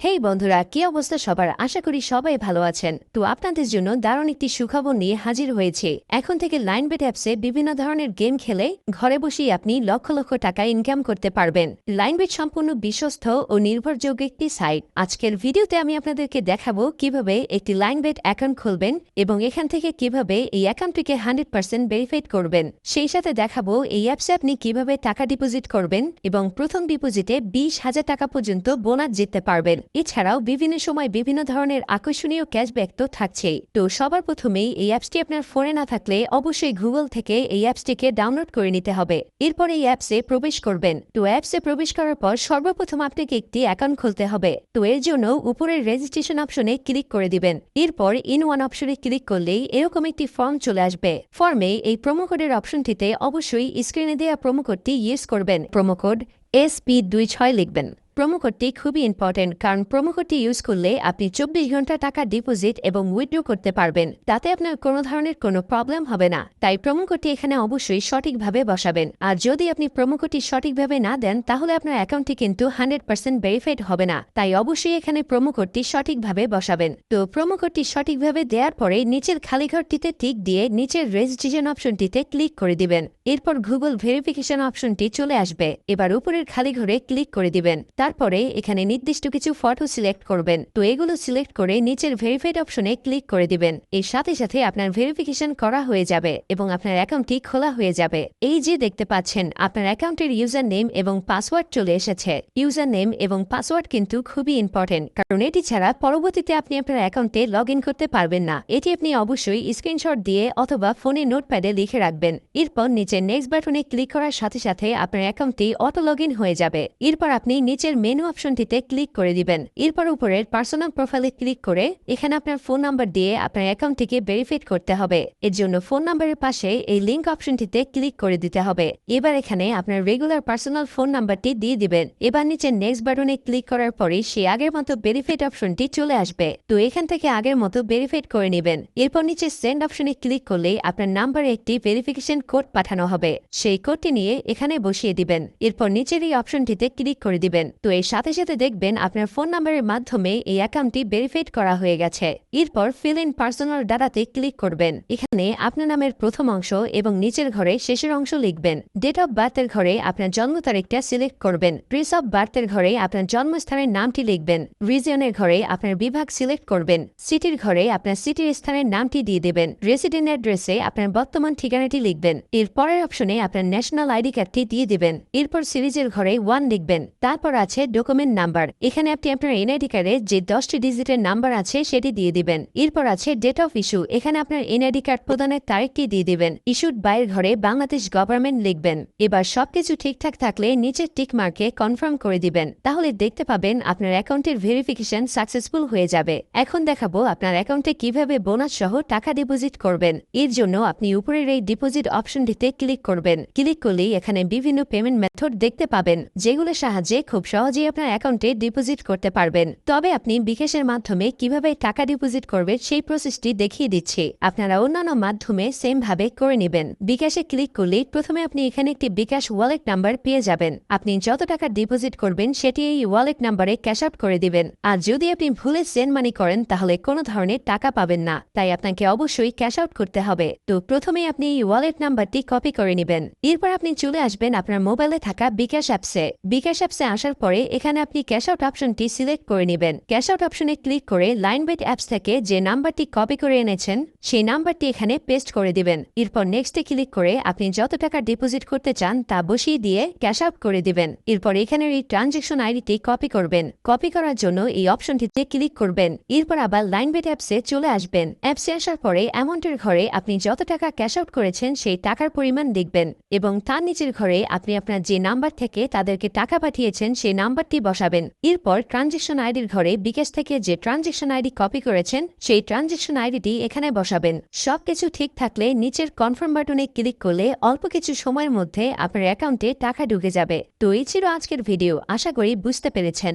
হেই বন্ধুরা, কি অবস্থা সবার? আশা করি সবাই ভালো আছেন। তো আপনাদের জন্য দারুণ একটি সুখবর নিয়ে হাজির হয়েছে। এখন থেকে লাইন বেট অ্যাপসে বিভিন্ন ধরনের গেম খেলে ঘরে বসেই আপনি লক্ষ লক্ষ টাকা ইনকাম করতে পারবেন। লাইন বেট সম্পূর্ণ বিশ্বস্ত ও নির্ভরযোগ্য একটি সাইট আজকের ভিডিওতে আমি আপনাদেরকে দেখাবো কীভাবে একটি লাইন বেট অ্যাকাউন্ট খুলবেন এবং এখান থেকে কীভাবে এই অ্যাকাউন্টটিকে হান্ড্রেড পার্সেন্ট ভেরিফাইড করবেন। সেই সাথে দেখাবো এই অ্যাপসে আপনি কীভাবে টাকা ডিপোজিট করবেন এবং প্রথম ডিপোজিটে বিশ হাজার টাকা পর্যন্ত বোনাস জিততে পারবেন। এছাড়াও বিভিন্ন সময় বিভিন্ন ধরনের আকর্ষণীয় ক্যাশব্যাক তো থাকছেই। তো সবার প্রথমেই এই অ্যাপসটি আপনার ফোনে না থাকলে অবশ্যই গুগল থেকে এই অ্যাপসটিকে ডাউনলোড করে নিতে হবে। এরপর এই অ্যাপসে প্রবেশ করবেন। তো অ্যাপসে প্রবেশ করার পর সর্বপ্রথম আপনাকে একটি অ্যাকাউন্ট খুলতে হবে। তো এর জন্য উপরের রেজিস্ট্রেশন অপশনে ক্লিক করে দিবেন। এরপর ইন ওয়ান অপশনে ক্লিক করলেই এরকম একটি ফর্ম চলে আসবে। ফর্মে এই প্রোমো কোডের অপশনটিতে অবশ্যই স্ক্রিনে দেওয়া প্রোমো কোডটি ইউজ করবেন। প্রোমো কোড এসপি দুই ছয় লিখবেন। প্রোমো কোডটি খুবই ইম্পর্টেন্ট কারণ প্রোমো কোডটি ইউজ করলে আপনি চব্বিশ ঘণ্টা টাকা ডিপোজিট এবং উইথড্র করতে পারবেন। তাতে আপনার কোনো ধরনের কোনো প্রবলেম হবে না। তাই প্রোমো কোডটি এখানে অবশ্যই সঠিকভাবে বসাবেন। আর যদি আপনি প্রোমো কোডটি সঠিকভাবে না দেন, তাহলে আপনার অ্যাকাউন্টটি কিন্তু হান্ড্রেড পার্সেন্ট ভেরিফাইড হবে না। তাই অবশ্যই এখানে প্রোমো কোডটি সঠিকভাবে বসাবেন। তো প্রোমো কোডটি সঠিকভাবে দেওয়ার পরে নিচের খালি ঘরটিতে টিক দিয়ে নিচের রেজিস্ট্রেশন অপশনটিতে ক্লিক করে দিবেন। এরপর গুগল ভেরিফিকেশন অপশনটি চলে আসবে। এবার উপরের খালি ঘরে ক্লিক করে দিবেন। তারপরে এখানে নির্দিষ্ট কিছু ফটো সিলেক্ট করবেন। তো এগুলো সিলেক্ট করে নিচের ভেরিফাইড অপশনে ক্লিক করে দিবেন। এর সাথে সাথে আপনার ভেরিফিকেশন করা হয়ে যাবে এবং আপনার অ্যাকাউন্টটি খোলা হয়ে যাবে। এই যে দেখতে পাচ্ছেন, আপনার অ্যাকাউন্টের ইউজার নেম এবং পাসওয়ার্ড চলে এসেছে। ইউজার নেম এবং পাসওয়ার্ড কিন্তু খুবই ইম্পর্টেন্ট কারণ এটি ছাড়া পরবর্তীতে আপনি আপনার অ্যাকাউন্টে লগ করতে পারবেন না। এটি আপনি অবশ্যই স্ক্রিনশট দিয়ে অথবা ফোনে নোটপ্যাডে লিখে রাখবেন। এরপর নিচে নেক্সট বাটনে ক্লিক করার সাথে সাথে আপনার অ্যাকাউন্টটি অটো লগ হয়ে যাবে। এরপর আপনি নিচের মেনু অপশনটিতে ক্লিক করে দিবেন। এরপর উপরের পার্সোনাল প্রোফাইলে ক্লিক করে এখানে আপনার ফোন নাম্বার দিয়ে আপনার অ্যাকাউন্টটিকে ভেরিফাইড করতে হবে। এর জন্য ফোন নাম্বারের পাশে এই লিঙ্ক অপশনটিতে ক্লিক করে দিতে হবে। এবার এখানে আপনার রেগুলার পার্সোনাল ফোন নাম্বারটি দিয়ে দিবেন। এবার নিচে নেক্সট বাটনে ক্লিক করার পরে সে আগের মতো ভেরিফাইড অপশনটি চলে আসবে। তো এখান থেকে আগের মতো ভেরিফাইড করে নেবেন। এরপর নিচে সেন্ড অপশনে ক্লিক করলে আপনার নাম্বারে একটি ভেরিফিকেশন কোড পাঠানো হবে। সেই কোডটি নিয়ে এখানে বসিয়ে দিবেন। এরপর নিচের এই অপশনটিতে ক্লিক করে দিবেন। তো এর সাথে সাথে দেখবেন আপনার ফোন নাম্বারের মাধ্যমে এই অ্যাকাউন্টটি ভেরিফাইড করা হয়ে গেছে। এরপর ফিল ইন পার্সোনাল ডাটাতে ক্লিক করবেন। এখানে আপনার নামের প্রথম অংশ এবং নিচের ঘরে শেষের অংশ লিখবেন। ডেট অফ বার্থের ঘরে আপনার জন্ম তারিখটা সিলেক্ট করবেন। প্লেস অফ বার্থের ঘরে আপনার জন্মস্থানের নামটি লিখবেন। রিজিয়নের ঘরে আপনার বিভাগ সিলেক্ট করবেন। সিটির ঘরে আপনার সিটির স্থানের নামটি দিয়ে দেবেন। রেসিডেন্ট অ্যাড্রেসে আপনার বর্তমান ঠিকানাটি লিখবেন। এর পরের অপশনে আপনার ন্যাশনাল আইডি কার্ডটি দিয়ে দিবেন। এরপর সিরিজের ঘরে ওয়ান লিখবেন। তারপর আছে ডকুমেন্ট নাম্বার এখানে আপনি আপনার এনআইডি কার্ডে যে দশটি ডিজিটের নাম্বার আছে, সেটি দিয়ে দিবেন। এরপর আছে ডেট অফ ইস্যু এখানে আপনার এনআইডি কার্ড প্রদানের তারিখটি দিয়ে দিবেন? ইস্যুড বাইয়ের ঘরে বাংলাদেশ গভর্নমেন্ট লিখবেন। এবার সবকিছু ঠিকঠাক থাকলে নিচের টিক মার্কে কনফার্ম করে দিবেন। তাহলে দেখতে পাবেন আপনার অ্যাকাউন্টের ভেরিফিকেশন সাকসেসফুল হয়ে যাবে। এখন দেখাবো আপনার অ্যাকাউন্টে কীভাবে বোনাস সহ টাকা ডিপোজিট করবেন। এর জন্য আপনি উপরের এই ডিপোজিট অপশনটিতে ক্লিক করবেন। ক্লিক করলেই এখানে বিভিন্ন পেমেন্ট মেথড দেখতে পাবেন। যেগুলোর সাহায্যে খুব সহজেই আপনার অ্যাকাউন্টে ডিপোজিট করতে পারবেন। তবে আপনি বিকাশের মাধ্যমে কীভাবে টাকা ডিপোজিট করবেন সেই প্রসেসটি দেখিয়ে দিচ্ছি। আপনারা অন্যান্য মাধ্যমে সেম ভাবে করে নেবেন। বিকাশে ক্লিক করলে প্রথমে আপনি এখানে একটি বিকাশ ওয়ালেট নাম্বার পেয়ে যাবেন। আপনি যত টাকা ডিপোজিট করবেন, সেটি এই ওয়ালেট নাম্বারে ক্যাশ আউট করে দিবেন। আর যদি আপনি ভুলে সেন্ড মানি করেন, তাহলে কোনো ধরনের টাকা পাবেন না। তাই আপনাকে অবশ্যই ক্যাশ আউট করতে হবে। তো প্রথমে আপনি এই ওয়ালেট নাম্বারটি কপি করে নেবেন। এরপর আপনি চলে আসবেন আপনার মোবাইলে থাকা বিকাশ অ্যাপসে বিকাশ অ্যাপসে আসার পরে এখানে আপনি ক্যাশ আউট অপশনটি সিলেক্ট করে নেবেন। ক্যাশ আউট অপশনে ক্লিক করে লাইন বেট অ্যাপস থেকে যে নাম্বারটি কপি করে এনেছেন, সেই নাম্বারটি এখানে পেস্ট করে দিবেন। এরপর নেক্সটে ক্লিক করে আপনি যত টাকা ডিপোজিট করতে চান, তা বসিয়ে দিয়ে ক্যাশ আউট করে দিবেন। এরপর এখানের এই ট্রানজেকশন আইডিটি কপি করবেন। কপি করার জন্য এই অপশনটিতে ক্লিক করবেন। এরপর আবার লাইন বেট অ্যাপসে চলে আসবেন। অ্যাপসে আসার পরে অ্যামাউন্টের ঘরে আপনি যত টাকা ক্যাশ আউট করেছেন, সেই টাকার পরিমাণ দেখবেন এবং তার নিচের ঘরে আপনি আপনার যে নাম্বার থেকে তাদেরকে টাকা পাঠিয়েছেন সেই নাম্বারটি বসাবেন। এরপর ট্রানজেকশন আইডির ঘরে বিকাশ থেকে যে ট্রানজেকশন আইডি কপি করেছেন, সেই ট্রানজেকশন আইডিটি এখানে বসাবেন। সবকিছু ঠিক থাকলে নিচের কনফার্ম বাটনে ক্লিক করলে অল্প কিছু সময়ের মধ্যে আপনার অ্যাকাউন্টে টাকা ঢুকে যাবে। তো এই ছিল আজকের ভিডিও। আশা করি বুঝতে পেরেছেন।